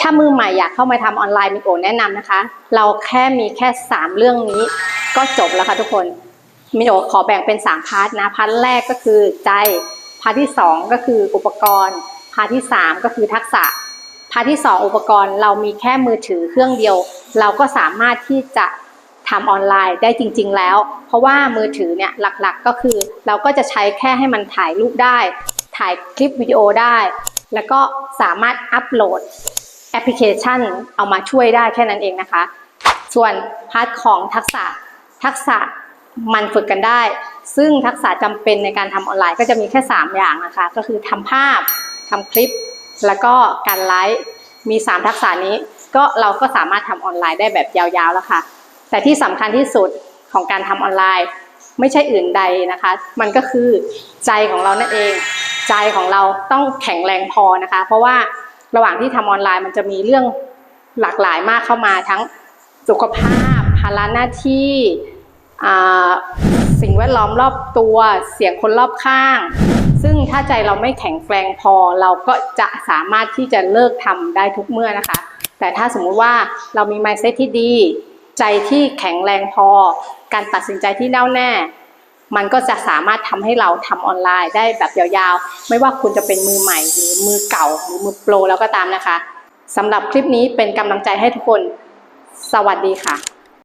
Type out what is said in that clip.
ถ้ามือใหม่อยากเข้ามาทำออนไลน์มิโอแนะนำนะคะ เราแค่มีแค่ 3 เรื่องนี้ก็จบแล้วค่ะทุกคนมิโอขอแบ่งเป็น 3 พาร์ทนะ พาร์ทแรกก็คือใจ พาร์ทที่ 2 ก็คืออุปกรณ์ พาร์ทที่ 3 ก็คือทักษะ พาร์ทที่ 2 อุปกรณ์เรามีแค่มือถือเครื่องเดียว เราก็สามารถที่จะทำออนไลน์ได้จริง ๆ แล้ว เพราะว่ามือถือเนี่ยหลักๆก็คือ เราก็จะใช้แค่ให้มันถ่ายรูปได้ ถ่ายคลิปวิดีโอได้ แล้วก็สามารถอัปโหลด แอปพลิเคชันเอามาช่วยได้แค่นั้นเองนะคะ ส่วนพาร์ทของทักษะทักษะมันฝึกกันได้ ซึ่งทักษะจำเป็นในการทำออนไลน์ก็จะมีแค่ 3 อย่างนะคะ ก็คือทำภาพทำคลิป แล้วก็การไลฟ์มี 3 ทักษะนี้ ก็เราก็สามารถทำออนไลน์ได้แบบยาวๆแล้วค่ะ แต่ที่สำคัญที่สุดของการทำออนไลน์ ไม่ใช่อื่นใดนะคะ มันก็คือใจของเรานั่นเอง ใจของเราต้องแข็งแรงพอนะคะ เพราะว่า ระหว่างที่ทำออนไลน์มันจะมีเรื่องหลากหลายมากเข้ามาทั้งสุขภาพภาระหน้าที่สิ่งแวดล้อมรอบตัวเสียงคนรอบข้าง ซึ่งถ้าใจเราไม่แข็งแกร่งพอเราก็จะสามารถที่จะเลิกทำได้ทุกเมื่อนะคะ แต่ถ้าสมมุติว่าเรามี mindset ที่ดี ใจที่แข็งแรงพอ การตัดสินใจที่แน่วแน่ มันก็จะสามารถทำให้เราทำออนไลน์ได้แบบยาวๆ ไม่ว่าคุณจะเป็นมือใหม่หรือมือเก่าหรือมือโปรแล้วก็ตามนะคะสำหรับคลิปนี้เป็นกำลังใจให้ทุกคน สวัสดีค่ะ